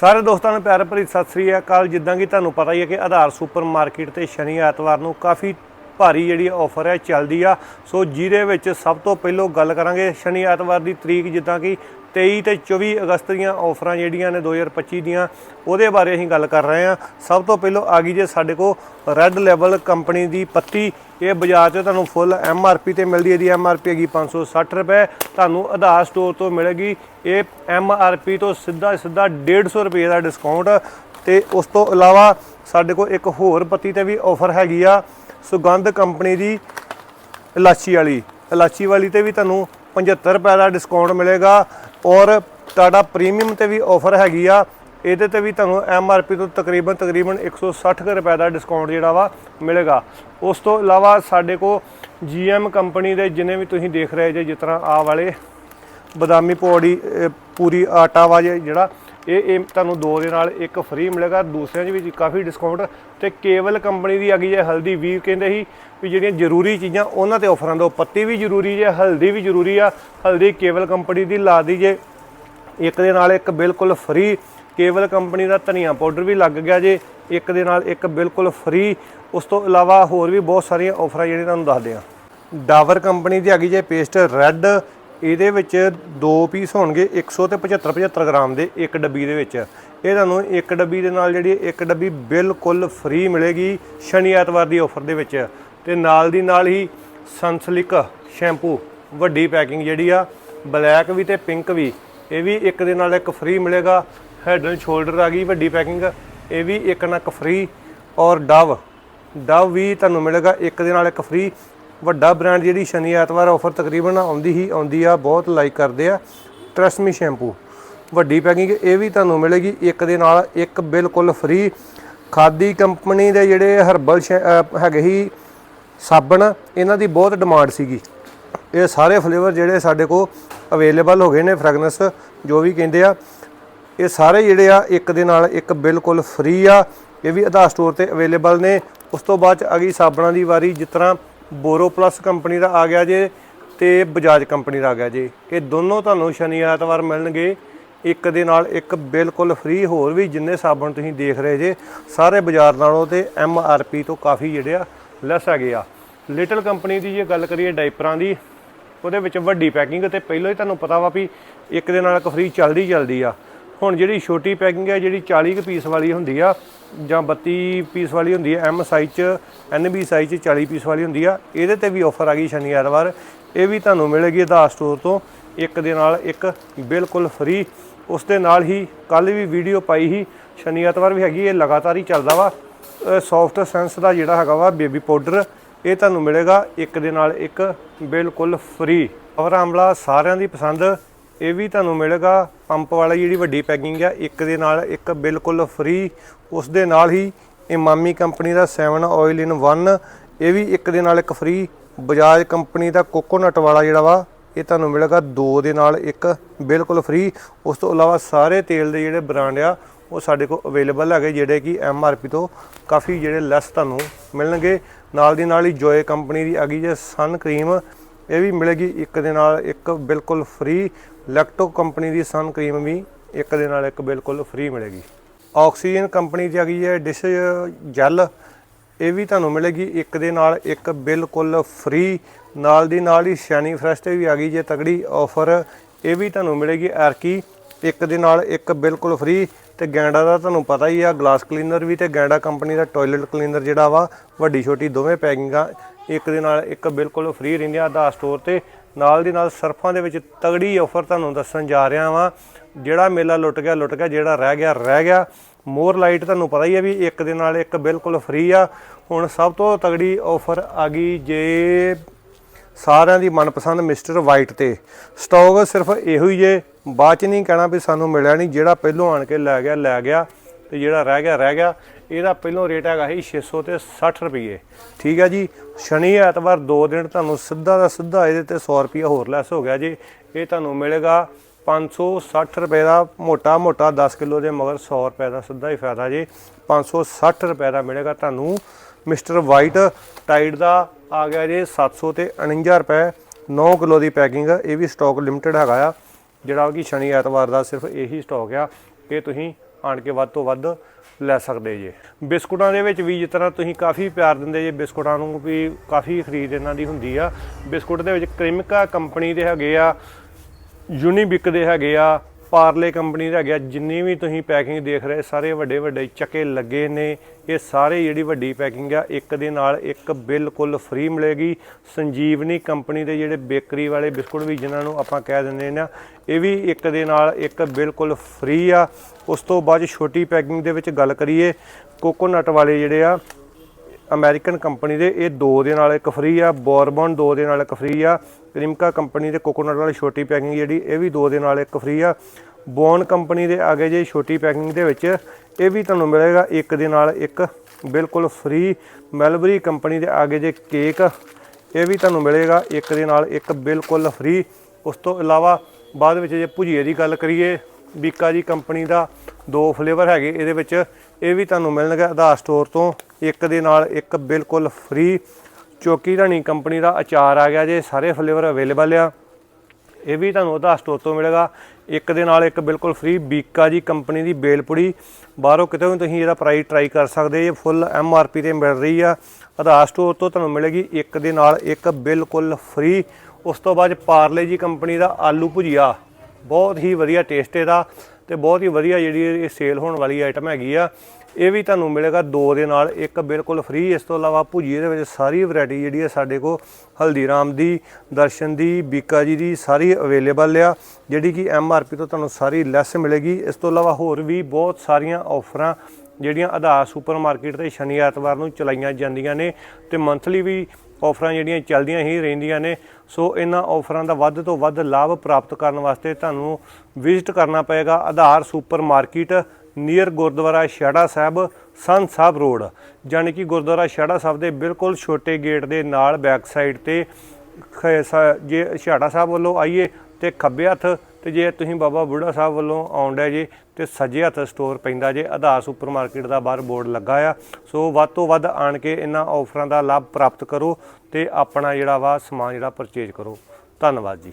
ਸਾਰੇ ਦੋਸਤਾਂ ਨੂੰ ਪਿਆਰ ਭਰੀ ਸਤਿ ਸ੍ਰੀ ਅਕਾਲ। ਜਿੱਦਾਂ ਕਿ ਤੁਹਾਨੂੰ ਪਤਾ ਹੀ ਹੈ ਕਿ ਆਧਾਰ ਸੁਪਰ ਮਾਰਕੀਟ ਤੇ ਸ਼ਨੀ ਐਤਵਾਰ ਨੂੰ ਕਾਫੀ ਭਾਰੀ ਜਿਹੜੀ ਆਫਰ ਹੈ, ਚੱਲਦੀ ਆ। ਸੋ ਜਿਹਦੇ ਵਿੱਚ ਸਭ ਤੋਂ ਪਹਿਲਾਂ ਗੱਲ ਕਰਾਂਗੇ ਸ਼ਨੀ ਐਤਵਾਰ ਦੀ ਤਰੀਕ, ਜਿੱਦਾਂ ਕਿ 23 ਤੇ 24 ਅਗਸਤ ਦੀਆਂ ਆਫਰਾਂ ਜਿਹੜੀਆਂ ਨੇ 2025 ਦੀਆਂ, ਉਹਦੇ ਬਾਰੇ ਅਸੀਂ ਗੱਲ ਕਰ ਰਹੇ ਹਾਂ। ਸਭ ਤੋਂ ਪਹਿਲਾਂ ਆ ਗਈ ਜੇ ਸਾਡੇ ਕੋਲ ਰੈੱਡ ਲੈਵਲ ਕੰਪਨੀ ਦੀ ਪੱਤੀ। ਇਹ ਬਾਜ਼ਾਰ 'ਚ ਤੁਹਾਨੂੰ ਫੁੱਲ ਐਮ ਆਰ ਪੀ ਤੇ ਮਿਲਦੀ ਹੈ ਦੀ ਐਮ ਆਰ ਪੀ ਹੈਗੀ 560 ਰੁਪਏ। ਤੁਹਾਨੂੰ ਆਧਾਰ ਸਟੋਰ ਤੋਂ ਮਿਲੇਗੀ। ਇਹ ਐਮ ਆਰ ਪੀ ਤੋਂ ਸਿੱਧਾ ਸਿੱਧਾ 150 ਰੁਪਏ ਦਾ ਡਿਸਕਾਊਂਟ ਤੇ ਉਸ ਤੋਂ ਇਲਾਵਾ ਸਾਡੇ ਕੋਲ ਇੱਕ ਹੋਰ ਪੱਤੀ ਤੇ ਵੀ ਆਫਰ ਹੈਗੀ ਆ। ਸੁਗੰਧ ਕੰਪਨੀ ਦੀ ਇਲਾਚੀ ਵਾਲੀ। ਇਲਾਚੀ ਵਾਲੀ ਤੇ ਵੀ ਤੁਹਾਨੂੰ 75 ਰੁਪਏ ਦਾ ਡਿਸਕਾਊਂਟ ਮਿਲੇਗਾ ਔਰ ਤੁਹਾਡਾ ਪ੍ਰੀਮੀਅਮ ਤੇ ਵੀ ਆਫਰ ਹੈਗੀ ਆ। ਇਹਦੇ ਤੇ ਵੀ ਤੁਹਾਨੂੰ ਐਮ ਆਰ ਪੀ ਤੋਂ ਤਕਰੀਬਨ ਤਕਰੀਬਨ 160 ਕੁ ਰੁਪਏ ਦਾ ਡਿਸਕਾਊਂਟ ਜਿਹੜਾ ਵਾ ਮਿਲੇਗਾ। ਉਸ ਤੋਂ ਇਲਾਵਾ ਸਾਡੇ ਕੋ ਜੀਐਮ ਕੰਪਨੀ ਦੇ ਜਿੰਨੇ ਵੀ ਤੁਸੀਂ ਦੇਖ ਰਹੇ ਜੇ ਜਿਸ ਤਰ੍ਹਾਂ ਆ ਵਾਲੇ ਬਦਾਮੀ ਪੌੜੀ ਪੂਰੀ ਆਟਾ ਵਾ ਜੇ ਜਿਹੜਾ ਇਹ ਇਹ ਤੁਹਾਨੂੰ ਦੋ ਦੇ ਨਾਲ ਇੱਕ ਫ੍ਰੀ ਮਿਲੇਗਾ, ਦੂਸਰਿਆਂ 'ਚ ਵੀ ਕਾਫੀ ਡਿਸਕਾਊਂਟ ਤੇ ਕੇਵਲ ਕੰਪਨੀ ਦੀ ਹੈਗੀ ਜੇ ਹਲਦੀ ਵੀ ਕਹਿੰਦੇ ਸੀ ਵੀ ਜਿਹੜੀਆਂ ਜ਼ਰੂਰੀ ਚੀਜ਼ਾਂ ਉਹਨਾਂ ਤੇ ਆਫਰਾਂ ਦੋ ਪੱਤੀ ਵੀ ਜ਼ਰੂਰੀ ਜੇ, ਹਲਦੀ ਵੀ ਜ਼ਰੂਰੀ ਆ, ਹਲਦੀ ਕੇਵਲ ਕੰਪਨੀ ਦੀ ਲਾ ਦੀ ਜੇ ਇੱਕ ਦੇ ਨਾਲ ਇੱਕ ਬਿਲਕੁਲ ਫ੍ਰੀ ਕੇਵਲ ਕੰਪਨੀ ਦਾ ਧਨੀਆ ਪਾਊਡਰ ਵੀ ਲੱਗ ਗਿਆ ਜੇ, ਇੱਕ ਦੇ ਨਾਲ ਇੱਕ ਬਿਲਕੁਲ ਫ੍ਰੀ ਉਸ ਤੋਂ ਇਲਾਵਾ ਹੋਰ ਵੀ ਬਹੁਤ ਸਾਰੀਆਂ ਆਫਰਾਂ ਜਿਹੜੀਆਂ ਤੁਹਾਨੂੰ ਦੱਸਦੇ ਆ। ਡਾਵਰ ਕੰਪਨੀ ਦੀ ਹੈਗੀ ਜੇ ਪੇਸਟ ਰੈੱਡ ਇਹਦੇ ਵਿੱਚ ਦੋ ਪੀਸ ਹੋਣਗੇ 100 ਤੇ 75 75 ਗ੍ਰਾਮ ਦੇ ਇੱਕ ਡੱਬੀ ਦੇ ਵਿੱਚ। ਇਹ ਤੁਹਾਨੂੰ ਇੱਕ ਡੱਬੀ ਦੇ ਨਾਲ ਜਿਹੜੀ ਇੱਕ ਡੱਬੀ ਬਿਲਕੁਲ ਫ੍ਰੀ ਮਿਲੇਗੀ ਸ਼ਨੀ ਐਤਵਾਰ ਦੀ ਆਫਰ ਦੇ ਵਿੱਚ। ਤੇ ਨਾਲ ਦੀ ਨਾਲ ਹੀ ਸਨਸਲਿਕ ਸ਼ੈਂਪੂ ਵੱਡੀ ਪੈਕਿੰਗ ਜਿਹੜੀ ਆ ਬਲੈਕ ਵੀ ਤੇ ਪਿੰਕ ਵੀ, ਇਹ ਵੀ ਇੱਕ ਦੇ ਨਾਲ ਇੱਕ ਫ੍ਰੀ ਮਿਲੇਗਾ। ਹੈਡ ਐਂਡ ਸ਼ੋਲਡਰ ਆ ਗਈ ਵੱਡੀ ਪੈਕਿੰਗ ਇਹ ਵੀ ਇੱਕ ਨਾਲ ਇੱਕ ਫ੍ਰੀ ਔਰ ਡਵ ਡਵ ਵੀ ਤੁਹਾਨੂੰ ਮਿਲੇਗਾ ਇੱਕ ਦੇ ਨਾਲ ਇੱਕ ਫ੍ਰੀ ਵੱਡਾ ਬ੍ਰਾਂਡ ਜਿਹੜੀ ਸ਼ਨੀ ਐਤਵਾਰ ਆਫਰ ਤਕਰੀਬਨ ਆਉਂਦੀ ਹੀ ਆਉਂਦੀ ਆ, ਬਹੁਤ ਲਾਈਕ ਕਰਦੇ ਆ। ਟਰਸਮੀ ਸ਼ੈਂਪੂ ਵੱਡੀ ਪੈਕਿੰਗ ਇਹ ਵੀ ਤੁਹਾਨੂੰ ਮਿਲੇਗੀ, ਇੱਕ ਦੇ ਨਾਲ ਇੱਕ ਬਿਲਕੁਲ ਫ੍ਰੀ ਖਾਦੀ ਕੰਪਨੀ ਦੇ ਜਿਹੜੇ ਹਰਬਲ ਸ਼ੈ- ਹੈਗੇ ਹੀ ਸਾਬਣ, ਇਹਨਾਂ ਦੀ ਬਹੁਤ ਡਿਮਾਂਡ ਸੀਗੀ। ਇਹ ਸਾਰੇ ਫਲੇਵਰ ਜਿਹੜੇ ਸਾਡੇ ਕੋਲ ਅਵੇਲੇਬਲ ਹੋ ਗਏ ਨੇ ਫ੍ਰੈਗਨੈਂਸ ਜੋ ਵੀ ਕਹਿੰਦੇ ਆ। ਇਹ ਸਾਰੇ ਜਿਹੜੇ ਆ, ਇੱਕ ਦੇ ਨਾਲ ਇੱਕ ਬਿਲਕੁਲ ਫ੍ਰੀ ਆ। ਇਹ ਵੀ ਆਧਾਰ ਸਟੋਰ ਤੇ ਅਵੇਲੇਬਲ ਨੇ। ਉਸ ਤੋਂ ਬਾਅਦ ਚ ਆ ਗਈ ਸਾਬਣਾਂ ਦੀ ਵਾਰੀ, ਜਿਸ ਤਰ੍ਹਾਂ ਬੋਰੋ ਪਲੱਸ ਕੰਪਨੀ ਦਾ ਆ ਗਿਆ ਜੇ ਤੇ ਬਜਾਜ ਕੰਪਨੀ ਦਾ ਆ ਗਿਆ ਜੇ। ਇਹ ਦੋਨੋਂ ਤੁਹਾਨੂੰ ਸ਼ਨੀ ਐਤਵਾਰ ਮਿਲਣਗੇ। ਇੱਕ ਦੇ ਨਾਲ ਇੱਕ ਬਿਲਕੁਲ ਫ੍ਰੀ ਹੋਰ ਵੀ ਜਿੰਨੇ ਸਾਬਣ ਤੁਸੀਂ ਦੇਖ ਰਹੇ ਜੇ, ਸਾਰੇ ਬਾਜ਼ਾਰ ਨਾਲੋਂ ਤੇ ਐਮ ਆਰ ਪੀ ਤੋਂ ਕਾਫੀ ਜਿਹੜੇ ਆ ਲੈਸ ਹੈਗੇ ਆ। ਲਿਟਲ ਕੰਪਨੀ ਦੀ ਜੇ ਗੱਲ ਕਰੀਏ ਡਾਈਪਰਾਂ ਦੀ, ਉਹਦੇ ਵਿੱਚ ਵੱਡੀ ਪੈਕਿੰਗ ਤੇ ਪਹਿਲਾਂ ਹੀ ਤੁਹਾਨੂੰ ਪਤਾ ਵਾ ਵੀ ਇੱਕ ਦੇ ਨਾਲ ਇੱਕ ਫ੍ਰੀ ਚੱਲਦੀ ਚੱਲਦੀ ਆ। ਹੁਣ ਜਿਹੜੀ ਛੋਟੀ ਪੈਕਿੰਗ ਹੈ, ਜਿਹੜੀ 40 ਕੁ ਪੀਸ ਵਾਲੀ ਹੁੰਦੀ ਆ, ਜਾਂ 32 ਪੀਸ ਵਾਲੀ ਹੁੰਦੀ ਹੈ ਐਮ ਸਾਈਜ਼ ਚ ਐਨਬੀ ਸਾਈਜ਼ ਚ 40 ਪੀਸ ਵਾਲੀ ਹੁੰਦੀ ਆ, ਇਹਦੇ ਤੇ ਵੀ ਆਫਰ ਆ ਗਈ ਸ਼ਨੀ ਐਤਵਾਰ। ਇਹ ਵੀ ਤੁਹਾਨੂੰ ਮਿਲੇਗੀ ਆਧਾਰ ਸਟੋਰ ਤੋਂ, ਇੱਕ ਦੇ ਨਾਲ ਇੱਕ ਬਿਲਕੁਲ ਫ੍ਰੀ ਉਸ ਦੇ ਨਾਲ ਹੀ ਕੱਲ ਵੀ ਵੀਡੀਓ ਪਾਈ ਸੀ, ਸ਼ਨੀ ਐਤਵਾਰ ਵੀ ਹੈਗੀ, ਇਹ ਲਗਾਤਾਰ ਹੀ ਚੱਲਦਾ ਵਾ। ਸੌਫਟ ਸੈਂਸ ਦਾ ਜਿਹੜਾ ਹੈਗਾ ਵਾ ਬੇਬੀ ਪਾਊਡਰ ਇਹ ਤੁਹਾਨੂੰ ਮਿਲੇਗਾ ਇੱਕ ਦੇ ਨਾਲ ਇੱਕ ਬਿਲਕੁਲ ਫ੍ਰੀ ਔਰ ਆਮਲਾ ਸਾਰਿਆਂ ਦੀ ਪਸੰਦ। ਇਹ ਵੀ ਤੁਹਾਨੂੰ ਮਿਲੇਗਾ। ਪੰਪ ਵਾਲੀ ਜਿਹੜੀ ਵੱਡੀ ਪੈਕਿੰਗ ਆ, ਇੱਕ ਦੇ ਨਾਲ ਇੱਕ ਬਿਲਕੁਲ ਫ੍ਰੀ, ਉਸ ਦੇ ਨਾਲ ਹੀ ਇਮਾਮੀ ਕੰਪਨੀ ਦਾ 7 ਆਇਲ ਇਨ 1 ਇਹ ਵੀ ਇੱਕ ਦੇ ਨਾਲ ਇੱਕ ਫ੍ਰੀ। ਬਜਾਜ ਕੰਪਨੀ ਦਾ ਕੋਕੋਨਟ ਵਾਲਾ ਜਿਹੜਾ ਵਾ, ਇਹ ਤੁਹਾਨੂੰ ਮਿਲੇਗਾ ਦੋ ਦੇ ਨਾਲ ਇੱਕ ਬਿਲਕੁਲ ਫ੍ਰੀ। ਉਸ ਤੋਂ ਇਲਾਵਾ ਸਾਰੇ ਤੇਲ ਦੇ ਜਿਹੜੇ ਬ੍ਰਾਂਡ ਆ, ਉਹ ਸਾਡੇ ਕੋਲ ਅਵੇਲੇਬਲ ਹੈਗੇ, ਜਿਹੜੇ ਕਿ ਐਮ ਆਰ ਪੀ ਤੋਂ ਕਾਫੀ ਜਿਹੜੇ ਲੈਸ ਤੁਹਾਨੂੰ ਮਿਲਣਗੇ। ਨਾਲ ਦੀ ਨਾਲ ਹੀ ਜੋਏ ਕੰਪਨੀ ਦੀ ਹੈਗੀ ਜੇ ਸਨ ਕਰੀਮ ਇਹ ਵੀ ਮਿਲੇਗੀ ਇੱਕ ਦੇ ਨਾਲ ਇੱਕ ਬਿਲਕੁਲ ਫ੍ਰੀ ਲੈਕਟੋ ਕੰਪਨੀ ਦੀ ਸਨ ਕਰੀਮ ਵੀ ਇੱਕ ਦੇ ਨਾਲ ਇੱਕ ਬਿਲਕੁਲ ਫ੍ਰੀ ਮਿਲੇਗੀ। ਆਕਸੀਜਨ ਕੰਪਨੀ ਦੀ ਹੈਗੀ ਹੈ ਡਿਸ਼ ਜੈਲ, ਇਹ ਵੀ ਤੁਹਾਨੂੰ ਮਿਲੇਗੀ ਇੱਕ ਦੇ ਨਾਲ ਇੱਕ ਬਿਲਕੁਲ ਫ੍ਰੀ, ਨਾਲ ਦੀ ਨਾਲ ਹੀ ਸ਼ੈਨੀ ਫਰੈਸ਼ ਤੇ ਵੀ ਆ ਗਈ ਜੇ ਤਗੜੀ ਆਫਰ, ਇਹ ਵੀ ਤੁਹਾਨੂੰ ਮਿਲੇਗੀ ਐਰਕੀ ਇੱਕ ਦੇ ਨਾਲ ਇੱਕ ਬਿਲਕੁਲ ਫ੍ਰੀ ਤੇ ਗੈਂਡਾ ਦਾ ਤੁਹਾਨੂੰ ਪਤਾ ਹੀ ਆ, ਗਲਾਸ ਕਲੀਨਰ ਵੀ ਤੇ ਗੈਂਡਾ ਕੰਪਨੀ ਦਾ ਟਾਇਲਟ ਕਲੀਨਰ ਜਿਹੜਾ ਵਾ, ਵੱਡੀ ਛੋਟੀ ਦੋਵੇਂ ਪੈਕਿੰਗਾਂ ਇੱਕ ਦੇ ਨਾਲ ਇੱਕ ਬਿਲਕੁਲ ਫ੍ਰੀ ਰਹਿੰਦੀਆਂ ਆਧਾਰ ਸਟੋਰ ਤੇ। ਨਾਲ ਦੀ ਨਾਲ ਸਰਫਾਂ ਦੇ ਵਿੱਚ ਤਗੜੀ ਆਫਰ ਤੁਹਾਨੂੰ ਦੱਸਣ ਜਾ ਰਿਹਾ ਵਾਂ। ਜਿਹੜਾ ਮੇਲਾ ਲੁੱਟ ਗਿਆ ਲੁੱਟ ਗਿਆ, ਜਿਹੜਾ ਰਹਿ ਗਿਆ ਰਹਿ ਗਿਆ। ਮੋਰ ਲਾਈਟ ਤੁਹਾਨੂੰ ਪਤਾ ਹੀ ਹੈ ਵੀ ਇੱਕ ਦੇ ਨਾਲ ਇੱਕ ਬਿਲਕੁਲ ਫ੍ਰੀ ਆ। ਹੁਣ ਸਭ ਤੋਂ ਤਗੜੀ ਆਫਰ ਆ ਗਈ ਜੇ ਸਾਰਿਆਂ ਦੀ ਮਨਪਸੰਦ ਮਿਸਟਰ ਵਾਈਟ ਤੇ। ਸਟਾਕ ਸਿਰਫ ਇਹੋ ਹੀ ਜੇ। ਬਾਅਦ ਚ ਨਹੀਂ ਕਹਿਣਾ ਵੀ ਸਾਨੂੰ ਮਿਲਿਆ ਨਹੀਂ, ਜਿਹੜਾ ਪਹਿਲੋਂ ਆਣ ਕੇ ਲੈ ਗਿਆ ਲੈ ਗਿਆ। ਤੇ ਜਿਹੜਾ ਰਹਿ ਗਿਆ ਰਹਿ ਗਿਆ। ਇਹਦਾ ਪਹਿਲੋਂ ਰੇਟ ਹੈਗਾ ਸੀ 600 ਤੇ 60 ਰੁਪਏ ਠੀਕ ਹੈ ਜੀ? ਸ਼ਨੀ ਐਤਵਾਰ ਦੋ ਦਿਨ ਤੁਹਾਨੂੰ ਸਿੱਧਾ ਦਾ ਸਿੱਧਾ ਇਹਦੇ ਤੇ 100 ਰੁਪਏ ਹੋਰ ਲੈਸ ਹੋ ਗਿਆ ਜੀ। ਇਹ ਤੁਹਾਨੂੰ ਮਿਲੇਗਾ 560 ਰੁਪਏ ਦਾ ਮੋਟਾ ਮੋਟਾ 10 ਕਿਲੋ ਦੇ ਮਗਰ 100 ਰੁਪਏ ਦਾ ਸਿੱਧਾ ਹੀ ਫਾਇਦਾ ਜੀ। 560 ਰੁਪਏ ਦਾ ਮਿਲੇਗਾ ਤੁਹਾਨੂੰ ਮਿਸਟਰ ਵਾਈਟ ਟਾਈਡ ਦਾ। ਆ ਗਿਆ ਜੀ 700 ਤੇ 49 ਰੁਪਏ। 9 ਕਿਲੋ ਦੀ ਪੈਕਿੰਗ, ਇਹ ਵੀ ਸਟਾਕ ਲਿਮਟਿਡ ਹੈਗਾ ਆ। ਜਿਹੜਾ ਕਿ ਸ਼ਨੀ ਐਤਵਾਰ ਦਾ ਸਿਰਫ ਇਹੀ ਸਟਾਕ ਆ। ਇਹ ਤੁਸੀਂ ਆਣ ਕੇ ਵੱਧ ਤੋਂ ਵੱਧ ਲੈ ਸਕਦੇ ਜੇ। ਬਿਸਕੁਟਾਂ ਦੇ ਵਿੱਚ ਵੀ ਜਿਸ ਤਰ੍ਹਾਂ ਤੁਸੀਂ ਕਾਫੀ ਪਿਆਰ ਦਿੰਦੇ ਜੇ ਬਿਸਕੁਟਾਂ ਨੂੰ ਵੀ ਕਾਫੀ ਖਰੀਦ ਇਹਨਾਂ ਦੀ ਹੁੰਦੀ ਆ। ਬਿਸਕੁਟ ਦੇ ਵਿੱਚ ਕ੍ਰਿਮਿਕਾ ਕੰਪਨੀ ਦੇ ਹੈਗੇ ਆ, ਯੂਨੀਬਿਕ ਦੇ ਹੈਗੇ ਆ ਪਾਰਲੇ ਕੰਪਨੀ ਦਾ ਹੈਗੇ ਆ, ਜਿੰਨੀ ਵੀ ਤੁਸੀਂ ਪੈਕਿੰਗ ਦੇਖ ਰਹੇ, ਸਾਰੇ ਵੱਡੇ ਵੱਡੇ ਚੱਕੇ ਲੱਗੇ ਨੇ। ਇਹ ਸਾਰੇ ਜਿਹੜੀ ਵੱਡੀ ਪੈਕਿੰਗ ਆ, ਇੱਕ ਦੇ ਨਾਲ ਇੱਕ ਬਿਲਕੁਲ ਫ੍ਰੀ ਮਿਲੇਗੀ। ਸੰਜੀਵਨੀ ਕੰਪਨੀ ਦੇ ਜਿਹੜੇ ਬੇਕਰੀ ਵਾਲੇ ਬਿਸਕੁਟ ਵੀ ਜਿਨ੍ਹਾਂ ਨੂੰ ਆਪਾਂ ਕਹਿ ਦਿੰਦੇ ਨੇ ਇਹ ਵੀ ਇੱਕ ਦੇ ਨਾਲ ਇੱਕ ਬਿਲਕੁਲ ਫ੍ਰੀ ਆ। ਉਸ ਤੋਂ ਬਾਅਦ ਛੋਟੀ ਪੈਕਿੰਗ ਦੇ ਵਿੱਚ ਗੱਲ ਕਰੀਏ, ਕੋਕੋਨਟ ਵਾਲੇ ਜਿਹੜੇ ਆ ਅਮਰੀਕਨ ਕੰਪਨੀ ਦੇ, ਇਹ ਦੋ ਦੇ ਨਾਲ ਇੱਕ ਫ੍ਰੀ ਆ, ਬੋਰਬਨ ਦੋ ਦੇ ਨਾਲ ਇੱਕ ਫ੍ਰੀ ਆ ਕ੍ਰਿਮਕਾ ਕੰਪਨੀ ਦੇ ਕੋਕੋਨਟ ਵਾਲੀ ਛੋਟੀ ਪੈਕਿੰਗ ਜਿਹੜੀ, ਇਹ ਵੀ ਦੋ ਦੇ ਨਾਲ ਇੱਕ ਫ੍ਰੀ ਆ। ਬੋਨ ਕੰਪਨੀ ਦੇ ਆਗੇ ਜੇ ਛੋਟੀ ਪੈਕਿੰਗ ਦੇ ਵਿੱਚ, ਇਹ ਵੀ ਤੁਹਾਨੂੰ ਮਿਲੇਗਾ ਇੱਕ ਦੇ ਨਾਲ ਇੱਕ, ਬਿਲਕੁਲ ਫ੍ਰੀ ਮੈਲਬਰੀ ਕੰਪਨੀ ਦੇ ਆਗੇ ਜੇ ਕੇਕ ਇਹ ਵੀ ਤੁਹਾਨੂੰ ਮਿਲੇਗਾ ਇੱਕ ਦੇ ਨਾਲ ਇੱਕ, ਬਿਲਕੁਲ ਫ੍ਰੀ ਉਸ ਤੋਂ ਇਲਾਵਾ, ਬਾਅਦ ਵਿੱਚ ਜੇ ਭੁਜੀਏ ਦੀ ਗੱਲ ਕਰੀਏ ਬੀਕਾ ਜੀ ਕੰਪਨੀ ਦਾ ਦੋ ਫਲੇਵਰ ਹੈਗੇ, ਇਹਦੇ ਵਿੱਚ ਇਹ ਵੀ ਤੁਹਾਨੂੰ ਮਿਲਣਗੇ ਆਧਾਰ ਸਟੋਰ ਤੋਂ। ਇੱਕ ਦੇ ਨਾਲ ਇੱਕ ਬਿਲਕੁਲ ਫ੍ਰੀ ਚੌਕੀ ਰਾਣੀ ਕੰਪਨੀ ਦਾ ਅਚਾਰ ਆ ਗਿਆ ਜੇ, ਸਾਰੇ ਫਲੇਵਰ ਅਵੇਲੇਬਲ ਆ। ਇਹ ਵੀ ਤੁਹਾਨੂੰ ਆਧਾਰ ਸਟੋਰ ਤੋਂ ਮਿਲੇਗਾ। ਇੱਕ ਦੇ ਨਾਲ ਇੱਕ ਬਿਲਕੁਲ ਫ੍ਰੀ ਬੀਕਾ ਜੀ ਕੰਪਨੀ ਦੀ ਬੇਲਪੁੜੀ। ਬਾਹਰੋਂ ਕਿਤੇ ਵੀ ਤੁਸੀਂ ਇਹਦਾ ਪ੍ਰਾਈਸ ਟਰਾਈ ਕਰ ਸਕਦੇ ਜੇ ਫੁੱਲ ਐਮ ਆਰ ਪੀ ਤੇ ਮਿਲ ਰਹੀ ਆ। ਆਧਾਰ ਸਟੋਰ ਤੋਂ ਤੁਹਾਨੂੰ ਮਿਲੇਗੀ ਇੱਕ ਦੇ ਨਾਲ ਇੱਕ ਬਿਲਕੁਲ ਫ੍ਰੀ। ਉਸ ਤੋਂ ਬਾਅਦ ਪਾਰਲੇ ਜੀ ਕੰਪਨੀ ਦਾ ਆਲੂ ਭੁਜੀਆ। ਬਹੁਤ ਹੀ ਵਧੀਆ ਟੇਸਟ ਇਹਦਾ ਤੇ ਬਹੁਤ ਹੀ ਵਧੀਆ ਜਿਹੜੀ ਇਹ ਸੇਲ ਹੋਣ ਵਾਲੀ ਆਈਟਮ ਹੈਗੀ ਆ। ਇਹ ਵੀ ਤੁਹਾਨੂੰ ਮਿਲੇਗਾ ਦੋ ਦੇ ਨਾਲ, ਇੱਕ ਬਿਲਕੁਲ ਫ੍ਰੀ ਇਸ ਤੋਂ ਇਲਾਵਾ ਭੁਜੀਏ ਦੇ ਵਿੱਚ ਸਾਰੀ ਵੈਰਾਈਟੀ ਜਿਹੜੀ ਹੈ ਸਾਡੇ ਕੋਲ ਹਲਦੀਰਾਮ ਦੀ, ਦਰਸ਼ਨ ਦੀ, ਬੀਕਾ ਜੀ ਦੀ ਸਾਰੀ ਅਵੇਲੇਬਲ ਆ, ਜਿਹੜੀ ਕਿ ਐਮ ਆਰ ਪੀ ਤੋਂ ਤੁਹਾਨੂੰ ਸਾਰੀ ਲੈਸ ਮਿਲੇਗੀ। ਇਸ ਤੋਂ ਇਲਾਵਾ ਹੋਰ ਵੀ ਬਹੁਤ ਸਾਰੀਆਂ ਆਫਰਾਂ ਜਿਹੜੀਆਂ ਆਧਾਰ ਸੁਪਰਮਾਰਕਟ ਤੇ ਸ਼ਨੀ ਐਤਵਾਰ ਨੂੰ ਚਲਾਈਆਂ ਜਾਂਦੀਆਂ ਨੇ ਤੇ ਮੰਥਲੀ ਵੀ ਆਫਰਾਂ ਜਿਹੜੀਆਂ ਚੱਲਦੀਆਂ ਹੀ ਰਹਿੰਦੀਆਂ ਨੇ। ਸੋ ਇਹਨਾਂ ਆਫਰਾਂ ਦਾ ਵੱਧ ਤੋਂ ਵੱਧ ਲਾਭ ਪ੍ਰਾਪਤ ਕਰਨ ਵਾਸਤੇ ਤੁਹਾਨੂੰ ਵਿਜ਼ਿਟ ਕਰਨਾ ਪਏਗਾ Aadhaar super market near Gurdwara Chhara Sahib ਸੰਤ ਸਾਹਿਬ ਰੋਡ। ਜਾਣੀ ਕਿ ਗੁਰਦੁਆਰਾ ਛੜਾ ਸਾਹਿਬ ਦੇ ਬਿਲਕੁਲ ਛੋਟੇ ਗੇਟ ਦੇ ਨਾਲ ਬੈਕ ਸਾਈਡ ਤੇ ਖ- ਜੇ ਛੜਾ ਸਾਹਿਬ ਵੱਲੋਂ ਆਈਏ ਤੇ ਖੱਬੇ ਹੱਥ ਤੇ ਜੇ ਤੁਸੀਂ ਬਾਬਾ ਬੁੱਢਾ ਸਾਹਿਬ ਵੱਲੋਂ ਆਉਂਦਾ ਜੇ ਤੇ ਸੱਜੇ ਹੱਥ ਸਟੋਰ ਪੈਂਦਾ ਜੇ, ਆਧਾਰ ਸੁਪਰ ਮਾਰਕੀਟ ਦਾ ਬਾਹਰ ਬੋਰਡ ਲੱਗਾ ਆ, ਸੋ ਵੱਧ ਤੋਂ ਵੱਧ ਆਣ ਕੇ ਇਹਨਾਂ ਆਫਰਾਂ ਦਾ ਲਾਭ ਪ੍ਰਾਪਤ ਕਰੋ ਤੇ ਆਪਣਾ ਜਿਹੜਾ ਵਾ ਸਮਾਨ ਜਿਹੜਾ ਪਰਚੇਜ ਕਰੋ। ਧੰਨਵਾਦ ਜੀ।